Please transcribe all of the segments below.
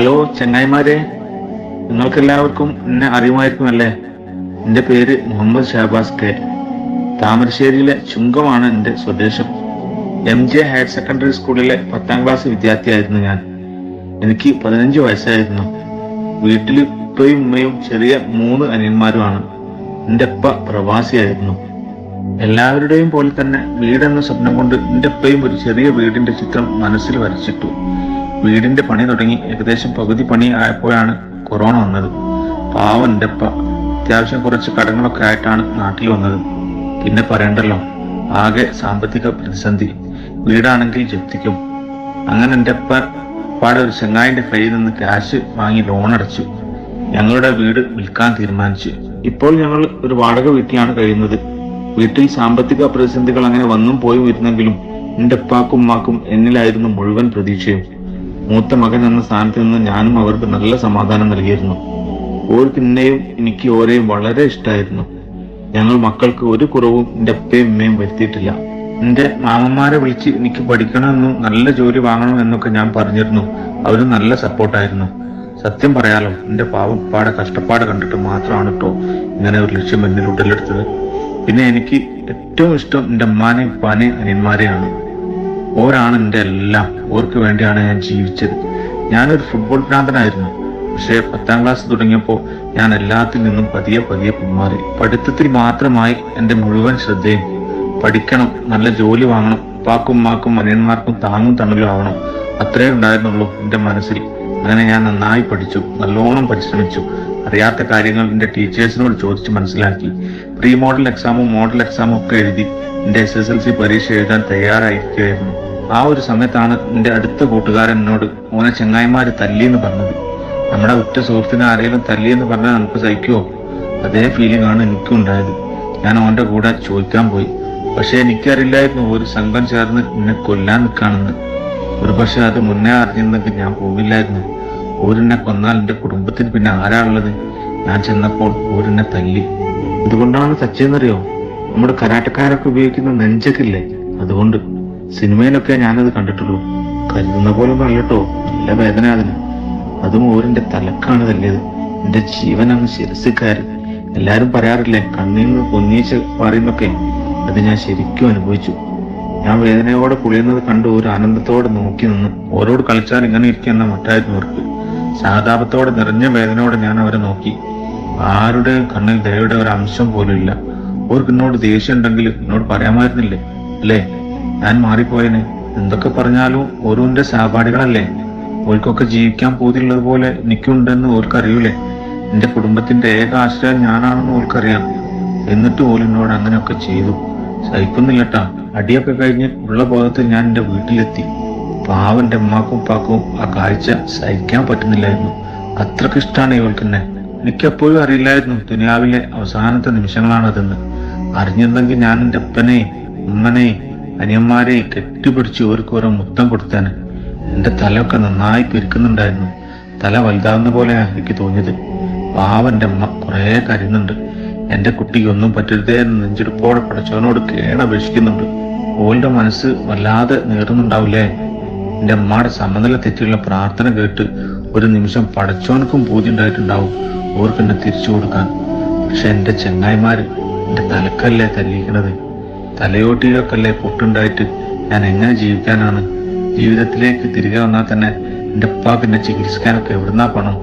Hello ചെങ്ങായിമാരെ. നിങ്ങൾക്കെല്ലാവർക്കും എന്നെ അറിയുമായിരിക്കുമല്ലേ? എന്റെ പേര് മുഹമ്മദ് ഷഹബാസ് കെ. താമരശ്ശേരിയിലെ ചുങ്കമാണ് എന്റെ സ്വദേശം. എം ജെ ഹയർ സെക്കൻഡറി സ്കൂളിലെ പത്താം ക്ലാസ് വിദ്യാർത്ഥിയായിരുന്നു ഞാൻ. എനിക്ക് പതിനഞ്ച് വയസ്സായിരുന്നു. വീട്ടിൽ ഉപ്പയും ഉമ്മയും ചെറിയ മൂന്ന് അനിയന്മാരുമാണ്. എന്റെ അപ്പ പ്രവാസിയായിരുന്നു. എല്ലാവരുടെയും പോലെ തന്നെ വീടെന്ന സ്വപ്നം കൊണ്ട് എന്റെ അപ്പയും ഒരു ചെറിയ വീടിന്റെ ചിത്രം മനസ്സിൽ വരച്ചിട്ടു. വീടിന്റെ പണി തുടങ്ങി ഏകദേശം പകുതി പണി ആയപ്പോഴാണ് കൊറോണ വന്നത്. പാവം എന്റെ അപ്പ അത്യാവശ്യം കുറച്ച് കടങ്ങളൊക്കെ ആയിട്ടാണ് നാട്ടിൽ വന്നത്. പിന്നെ പറയണ്ടല്ലോ ആകെ സാമ്പത്തിക പ്രതിസന്ധി. വീടാണെങ്കിൽ ജപ്തിക്കും. അങ്ങനെ എന്റെ അപ്പ പാടെ ഒരു ചെങ്ങായിന്റെ കയ്യിൽ നിന്ന് ക്യാഷ് വാങ്ങി ലോൺ അടച്ചു. ഞങ്ങളുടെ വീട് വിൽക്കാൻ തീരുമാനിച്ചു. ഇപ്പോൾ ഞങ്ങൾ ഒരു വാടക വീട്ടിലാണ് കഴിയുന്നത്. വീട്ടിൽ സാമ്പത്തിക പ്രതിസന്ധികൾ അങ്ങനെ വന്നും പോയി ഇരുന്നെങ്കിലും എന്റെ ഉപ്പാക്കും ഉമ്മാക്കും എന്നിലായിരുന്നു മുഴുവൻ പ്രതീക്ഷയും. മൂത്ത മകൻ എന്ന സ്ഥാനത്ത് നിന്ന് ഞാനും അവർക്ക് നല്ല സമാധാനം നൽകിയിരുന്നു. ഓർക്കിന്നെയും എനിക്ക് ഓരെയും വളരെ ഇഷ്ടമായിരുന്നു ഞങ്ങൾ മക്കൾക്ക് ഒരു കുറവും എന്റെ അപ്പയും ഉമ്മയും വരുത്തിയിട്ടില്ല. എന്റെ മാമന്മാരെ വിളിച്ച് എനിക്ക് പഠിക്കണമെന്നും നല്ല ജോലി വാങ്ങണം എന്നൊക്കെ ഞാൻ പറഞ്ഞിരുന്നു. അവർ നല്ല സപ്പോർട്ടായിരുന്നു. സത്യം പറയാലോ എന്റെ പാവപ്പാടെ കഷ്ടപ്പാട് കണ്ടിട്ട് മാത്രമാണ് കേട്ടോ ഇങ്ങനെ ഒരു ലക്ഷ്യം എന്നിൽ ഉടലെടുത്തത് പിന്നെ എനിക്ക് ഏറ്റവും ഇഷ്ടം എന്റെ അമ്മാനെയും ഉപ്പാനെയും അനിയന്മാരെയാണ്. ഓരാണ് എന്റെ എല്ലാം. ഓർക്ക് വേണ്ടിയാണ് ഞാൻ ജീവിച്ചത്. ഞാനൊരു ഫുട്ബോൾ ഭ്രാന്തനായിരുന്നു. പക്ഷേ പത്താം ക്ലാസ് തുടങ്ങിയപ്പോൾ ഞാൻ എല്ലാത്തിൽ നിന്നും പതിയെ പതിയെ പിന്മാറി. പഠിത്തത്തിൽ മാത്രമായി എന്റെ മുഴുവൻ ശ്രദ്ധയും പഠിക്കണം നല്ല ജോലി വാങ്ങണം ഉപ്പാക്കും ഉമ്മാക്കും അനിയന്മാർക്കും താങ്ങും തണലും ആവണം. അത്രേ ഉണ്ടായിരുന്നുള്ളൂ എന്റെ മനസ്സിൽ. അങ്ങനെ ഞാൻ നന്നായി പഠിച്ചു നല്ലോണം പരിശ്രമിച്ചു. അറിയാത്ത കാര്യങ്ങൾ എന്റെ ടീച്ചേഴ്സിനോട് ചോദിച്ച് മനസ്സിലാക്കി. പ്രീ മോഡൽ എക്സാമും മോഡൽ എക്സാമും ഒക്കെ എഴുതി. എന്റെ എസ് എസ് എൽ സി പരീക്ഷ എഴുതാൻ തയ്യാറായിരിക്കുകയായിരുന്നു ആ ഒരു സമയത്താണ് എന്റെ അടുത്ത കൂട്ടുകാരൻ എന്നോട് മോനെ ചെങ്ങായിമാര് തല്ലിയെന്ന് പറഞ്ഞത്. നമ്മുടെ ഉറ്റ സുഹൃത്തിനെ ആരെങ്കിലും തല്ലിയെന്ന് പറഞ്ഞാൽ നമുക്ക് സഹിക്കുമോ അതേ ഫീലിംഗ് ആണ് എനിക്കും ഉണ്ടായത്. ഞാൻ അവന്റെ കൂടെ ചോദിക്കാൻ പോയി. പക്ഷേ എനിക്കറിയില്ലായിരുന്നു ഒരു സംഘം ചേർന്ന് എന്നെ കൊല്ലാൻ നിൽക്കാണെന്ന്. ഒരു പക്ഷെ അത് മുന്നേ അറിഞ്ഞിരുന്നെങ്കിൽ ഞാൻ പോവില്ലായിരുന്നു. ഊരിനെ കൊന്നാൽ എന്റെ കുടുംബത്തിന് പിന്നെ ആരാളുള്ളത് ഞാൻ ചെന്നപ്പോൾ ഊരിനെ തല്ലി. എന്തുകൊണ്ടാണ് സച്ചെന്നറിയോ നമ്മുടെ കരാട്ടക്കാരൊക്കെ ഉപയോഗിക്കുന്ന നെഞ്ചക്കില്ലേ അതുകൊണ്ട് സിനിമയിലൊക്കെ ഞാനത് കണ്ടിട്ടുള്ളൂ. കരുതുന്ന പോലെ നല്ലട്ടോ നല്ല വേദന അതിന്. അതും ഓരിന്റെ തലക്കാണ് തല്ലിയത്. എന്റെ ജീവൻ അങ്ങ് ശിരസിൽ എല്ലാരും പറയാറില്ലേ കണ്ണിൽ നിന്ന് പൊന്നീച്ച് പറയുന്നൊക്കെ. അത് ഞാൻ ശരിക്കും അനുഭവിച്ചു. ഞാൻ വേദനയോടെ പുളിയുന്നത് കണ്ട് ഒരു ആനന്ദത്തോടെ നോക്കി നിന്ന് ഓരോട് കളിച്ചാൽ ഇങ്ങനെ ഇരിക്കുന്ന മറ്റായിരുന്നു അവർക്ക് സഹതാപത്തോടെ നിറഞ്ഞ വേദനയോടെ ഞാൻ അവരെ നോക്കി. ആരുടെ കണ്ണിൽ ദയയുടെ ഒരു അംശം പോലും ഇല്ല. അവർക്ക് എന്നോട് ദേഷ്യം ഉണ്ടെങ്കിൽ എന്നോട് പറയാമായിരുന്നില്ലേ? അല്ലേ? ഞാൻ മാറിപ്പോയനെ. എന്തൊക്കെ പറഞ്ഞാലും ഓരോന്റെ സഹപാഠികളല്ലേ? ഓർക്കൊക്കെ ജീവിക്കാൻ പോതിയുള്ളത് പോലെ എനിക്കുണ്ടെന്ന് ഓർക്കറിയൂലേ? എന്റെ കുടുംബത്തിന്റെ ഏക ആശ്രയം ഞാനാണെന്ന് ഓർക്കറിയാം. എന്നിട്ട് പോലും എന്നോട് അങ്ങനെയൊക്കെ ചെയ്തു. സഹിക്കുന്നില്ലട്ടാ. അടിയൊക്കെ കഴിഞ്ഞ് ഉള്ള ബോധത്തിൽ ഞാൻ എന്റെ വീട്ടിലെത്തി. പാവന്റെ ഉമ്മാക്കും ഉപ്പാക്കും ആ കാഴ്ച സഹിക്കാൻ പറ്റുന്നില്ലായിരുന്നു. അത്രയ്ക്ക് ഇഷ്ടമാണ് ഇവൾക്ക് എന്നെ എനിക്കെപ്പോഴും അറിയില്ലായിരുന്നു ദുനിയാവിലെ അവസാനത്തെ നിമിഷങ്ങളാണതെന്ന്. അറിഞ്ഞിരുന്നെങ്കിൽ ഞാൻ എന്റെ അപ്പനെ അമ്മനെ അനിയന്മാരെ കെട്ടിപ്പിടിച്ച് ഓർക്ക് ഓരോ മുത്തം കൊടുത്താൻ എന്റെ തലയൊക്കെ നന്നായി പെരുക്കുന്നുണ്ടായിരുന്നു. തല വലുതാവുന്ന പോലെയാണ് എനിക്ക് തോന്നിയത്. പാവന്റെ അമ്മ കുറേ കരുന്നുണ്ട് എന്റെ കുട്ടിക്ക് ഒന്നും പറ്റരുതേ എന്ന് നെഞ്ചെടുപ്പോടെ പടച്ചവനോട് കേണപേക്ഷിക്കുന്നുണ്ട്. ഓളുടെ മനസ്സ് വല്ലാതെ നേറുന്നുണ്ടാവില്ലേ എന്റെ അമ്മയുടെ സമനില തെറ്റിയുള്ള പ്രാർത്ഥന കേട്ട് ഒരു നിമിഷം പടച്ചോനക്കും പൂതി ഉണ്ടായിട്ടുണ്ടാവും. ഓർക്ക് എന്നെ തിരിച്ചു കൊടുക്കാൻ. പക്ഷെ എന്റെ ചെങ്ങായിമാര് എന്റെ തലക്കല്ലേ തല്ലിക്കണത് തലയോട്ടിയിലൊക്കല്ലേ പൊട്ടുണ്ടായിട്ട് ഞാൻ എങ്ങനെ ജീവിക്കാനാണ്? ജീവിതത്തിലേക്ക് തിരികെ വന്നാൽ തന്നെ എന്റെ ഉപ്പാക്ക് എന്നെ ചികിത്സിക്കാനൊക്കെ എവിടുന്നാ പണം?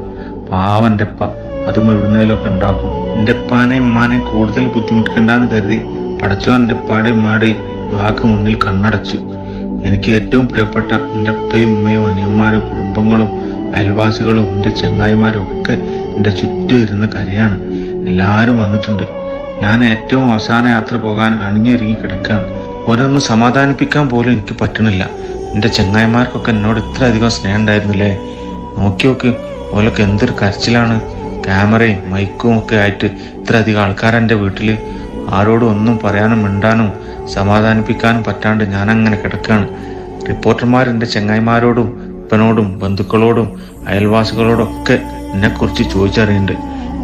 പാവം എന്റെ ഉപ്പ. അതും എവിടുന്നേലൊക്കെ ഉണ്ടാക്കും. എന്റെ ഉപ്പാനെയും ഉമ്മാനെയും കൂടുതൽ ബുദ്ധിമുട്ടിക്കണ്ടെന്ന് കരുതി പടച്ചോ എന്റെ ഉപ്പാടെയും ഉമ്മയുടെയും വാക്ക് മുന്നിൽ കണ്ണടച്ചു. എനിക്ക് ഏറ്റവും പ്രിയപ്പെട്ട എന്റെ ഉപ്പയും ഉമ്മയും അനിയന്മാരും കുടുംബങ്ങളും അയൽവാസികളും എന്റെ ചങ്ങായിമാരും ഒക്കെ എന്റെ ചുറ്റും ഇരുന്ന കരയാണ്. എല്ലാവരും വന്നിട്ടുണ്ട്. ഞാൻ ഏറ്റവും അവസാന യാത്ര പോകാൻ അണിഞ്ഞൊരുങ്ങി കിടക്കുകയാണ് ഓരോന്ന് സമാധാനിപ്പിക്കാൻ പോലും എനിക്ക് പറ്റണില്ല. എന്റെ ചെങ്ങായിമാർക്കൊക്കെ എന്നോട് ഇത്ര അധികം സ്നേഹം ഉണ്ടായിരുന്നില്ലേ നോക്കി നോക്ക് ഓലൊക്കെ എന്തൊരു കരച്ചിലാണ്. ക്യാമറയും മൈക്കും ഒക്കെ ആയിട്ട് ഇത്ര അധികം ആൾക്കാർ എന്റെ വീട്ടിൽ ആരോടും ഒന്നും പറയാനും മിണ്ടാനും സമാധാനിപ്പിക്കാനും പറ്റാണ്ട് ഞാനങ്ങനെ കിടക്കുകയാണ് റിപ്പോർട്ടർമാർ എന്റെ ചെങ്ങായിമാരോടും ഉപ്പനോടും ബന്ധുക്കളോടും അയൽവാസികളോടും ഒക്കെ എന്നെക്കുറിച്ച് ചോദിച്ചറിയുന്നുണ്ട്.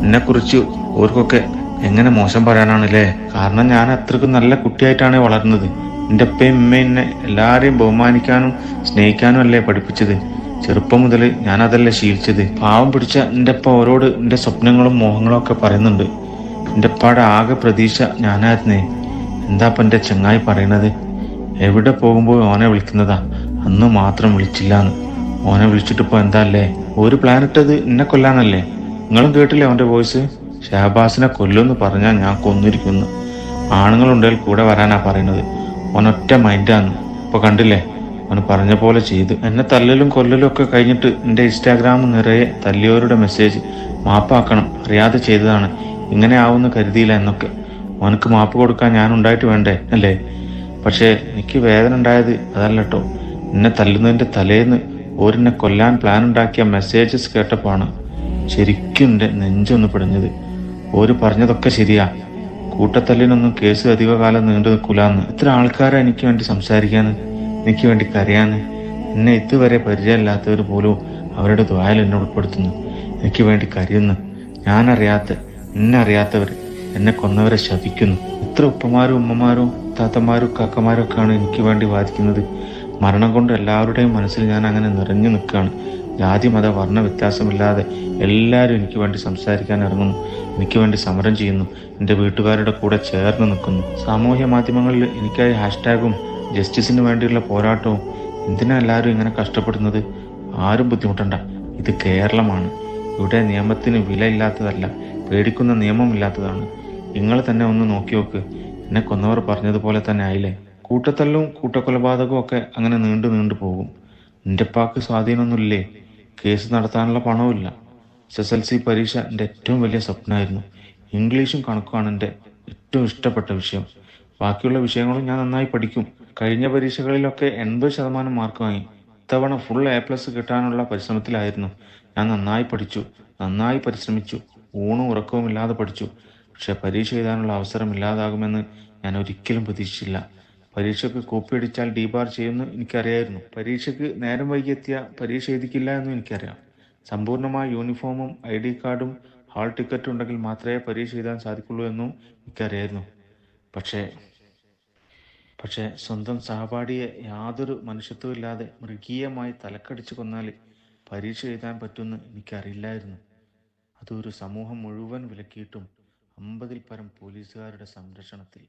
എന്നെക്കുറിച്ച് ഓർക്കൊക്കെ എങ്ങനെ മോശം പറയാനാണല്ലേ? കാരണം ഞാൻ അത്രക്കും നല്ല കുട്ടിയായിട്ടാണ് വളർന്നത്. എന്റെ അപ്പയും ഉമ്മയും എന്നെ എല്ലാവരെയും ബഹുമാനിക്കാനും സ്നേഹിക്കാനും അല്ലേ പഠിപ്പിച്ചത്. ചെറുപ്പം മുതൽ ഞാൻ അതല്ലേ ശീലിച്ചത്. പാവം പിടിച്ച എന്റെ അപ്പ ഓരോട് എന്റെ സ്വപ്നങ്ങളും മോഹങ്ങളും ഒക്കെ പറയുന്നുണ്ട്. എന്റെ അപ്പാടെ ആകെ പ്രതീക്ഷ ഞാനായിരുന്നേ. എന്താ എന്റെ ചങ്ങായി പറയണത്? എവിടെ പോകുമ്പോൾ ഓനെ വിളിക്കുന്നതാ? അന്ന് മാത്രം വിളിച്ചില്ലാന്ന്. ഓനെ വിളിച്ചിട്ട് ഇപ്പൊ എന്താ അല്ലേ? ഒരു പ്ലാനിട്ടത് എന്നെ കൊല്ലാനല്ലേ? നിങ്ങളും കേട്ടില്ലേ അവന്റെ വോയിസ് ഷഹബാസിനെ കൊല്ലുമെന്ന് പറഞ്ഞാൽ ഞാൻ കൊന്നിരിക്കുന്നു. ആണുങ്ങളുണ്ടെങ്കിൽ കൂടെ വരാനാ പറയുന്നത്. ഒനൊറ്റ മൈൻഡാന്ന് ഇപ്പൊ കണ്ടില്ലേ? അവന് പറഞ്ഞ പോലെ ചെയ്തു. എന്നെ തല്ലലും കൊല്ലലും ഒക്കെ കഴിഞ്ഞിട്ട് എന്റെ ഇൻസ്റ്റാഗ്രാം നിറയെ തല്ലിയവരുടെ മെസ്സേജ് മാപ്പാക്കണം. അറിയാതെ ചെയ്തതാണ്. ഇങ്ങനെ ആവുമെന്ന് കരുതിയില്ല എന്നൊക്കെ. അവനക്ക് മാപ്പ് കൊടുക്കാൻ ഞാൻ ഉണ്ടായിട്ട് വേണ്ടേ? അല്ലേ? പക്ഷേ എനിക്ക് വേദന ഉണ്ടായത് അതല്ലട്ടോ എന്നെ തല്ലുന്നതിന്റെ തലേന്ന് ഓരെന്നെ കൊല്ലാൻ പ്ലാൻ ഉണ്ടാക്കിയ മെസ്സേജസ് കേട്ടപ്പോഴാണ് ശരിക്കും എന്റെ നെഞ്ചൊന്ന് പിടഞ്ഞത്. ഓര് പറഞ്ഞതൊക്കെ ശരിയാ. കൂട്ടത്തല്ലിനൊന്നും കേസ് അധികകാലം നീണ്ടു നിൽക്കൂലെന്ന്. ഇത്ര ആൾക്കാരെ എനിക്ക് വേണ്ടി സംസാരിക്കാന്ന് എനിക്ക് വേണ്ടി കരയാന്ന്. എന്നെ ഇതുവരെ പരിചയമില്ലാത്തവർ പോലും അവരുടെ ദ്വായൽ എന്നെ ഉൾപ്പെടുത്തുന്നു. എനിക്ക് വേണ്ടി കരയുന്നു. ഞാനറിയാത്ത എന്നെ അറിയാത്തവർ എന്നെ കൊന്നവരെ ശപിക്കുന്നു. എത്ര ഉപ്പമാരും ഉമ്മമാരും താത്തമാരും കാക്കമാരും ഒക്കെയാണ് എനിക്ക് വേണ്ടി വാദിക്കുന്നത്. മരണം കൊണ്ട് എല്ലാവരുടെയും മനസ്സിൽ ഞാൻ അങ്ങനെ നിറഞ്ഞു നിൽക്കുകയാണ് ജാതി മത വർണ വ്യത്യാസമില്ലാതെ എല്ലാവരും എനിക്ക് വേണ്ടി സംസാരിക്കാൻ ഇറങ്ങുന്നു. എനിക്ക് വേണ്ടി സമരം ചെയ്യുന്നു. എന്റെ വീട്ടുകാരുടെ കൂടെ ചേർന്ന് നിൽക്കുന്നു. സാമൂഹ്യ മാധ്യമങ്ങളിൽ എനിക്കായി ഹാഷ്ടാഗും ജസ്റ്റിസിന് വേണ്ടിയുള്ള പോരാട്ടവും. എന്തിനാ എല്ലാവരും ഇങ്ങനെ കഷ്ടപ്പെടുന്നത്? ആരും ബുദ്ധിമുട്ടണ്ട. ഇത് കേരളമാണ്. ഇവിടെ നിയമത്തിന് വിലയില്ലാത്തതല്ല. പേടിക്കുന്ന നിയമമില്ലാത്തതാണ്. നിങ്ങൾ തന്നെ ഒന്ന് നോക്കി നോക്ക്. എന്നെ കൊന്നവർ പറഞ്ഞതുപോലെ തന്നെ ആയില്ലേ? കൂട്ടത്തല്ലും കൂട്ടക്കൊലപാതകവും ഒക്കെ അങ്ങനെ നീണ്ടു നീണ്ടു പോകും. നിന്റെ പാക്ക് സ്വാധീനമൊന്നുമില്ലേ? കേസ് നടത്താനുള്ള പണവുമില്ല. എസ് എസ് എൽ സി പരീക്ഷ എന്റെ ഏറ്റവും വലിയ സ്വപ്നമായിരുന്നു. ഇംഗ്ലീഷും കണക്കുമാണ് എന്റെ ഏറ്റവും ഇഷ്ടപ്പെട്ട വിഷയം. ബാക്കിയുള്ള വിഷയങ്ങളും ഞാൻ നന്നായി പഠിക്കും. കഴിഞ്ഞ പരീക്ഷകളിലൊക്കെ എൺപത് ശതമാനം മാർക്ക് വാങ്ങി. ഇത്തവണ ഫുൾ എ പ്ലസ് കിട്ടാനുള്ള പരിശ്രമത്തിലായിരുന്നു. ഞാൻ നന്നായി പഠിച്ചു നന്നായി പരിശ്രമിച്ചു ഊണും ഉറക്കവും ഇല്ലാതെ പഠിച്ചു. പക്ഷെ പരീക്ഷ എഴുതാനുള്ള അവസരം ഇല്ലാതാകുമെന്ന് ഞാൻ ഒരിക്കലും പ്രതീക്ഷിച്ചില്ല. പരീക്ഷയ്ക്ക് കോപ്പി അടിച്ചാൽ ഡീബാർ ചെയ്യുമെന്ന് എനിക്കറിയായിരുന്നു. പരീക്ഷയ്ക്ക് നേരം വൈകി എത്തിയ പരീക്ഷ എഴുതിക്കില്ല എന്നും എനിക്കറിയാം. സമ്പൂർണമായ യൂണിഫോമും ഐ ഡി കാർഡും ഹാൾ ടിക്കറ്റും ഉണ്ടെങ്കിൽ മാത്രമേ പരീക്ഷ എഴുതാൻ സാധിക്കുള്ളൂ എന്നും എനിക്കറിയായിരുന്നു. പക്ഷേ പക്ഷേ സ്വന്തം സഹപാഠിയെ യാതൊരു മനുഷ്യത്വമില്ലാതെ മൃഗീയമായി തലക്കടിച്ചു കൊന്നാൽ പരീക്ഷ എഴുതാൻ പറ്റുമെന്ന് എനിക്കറിയില്ലായിരുന്നു. അതൊരു സമൂഹം മുഴുവൻ വിലക്കിയിട്ടും അമ്പതിൽ പരം പോലീസുകാരുടെ സംരക്ഷണത്തിൽ.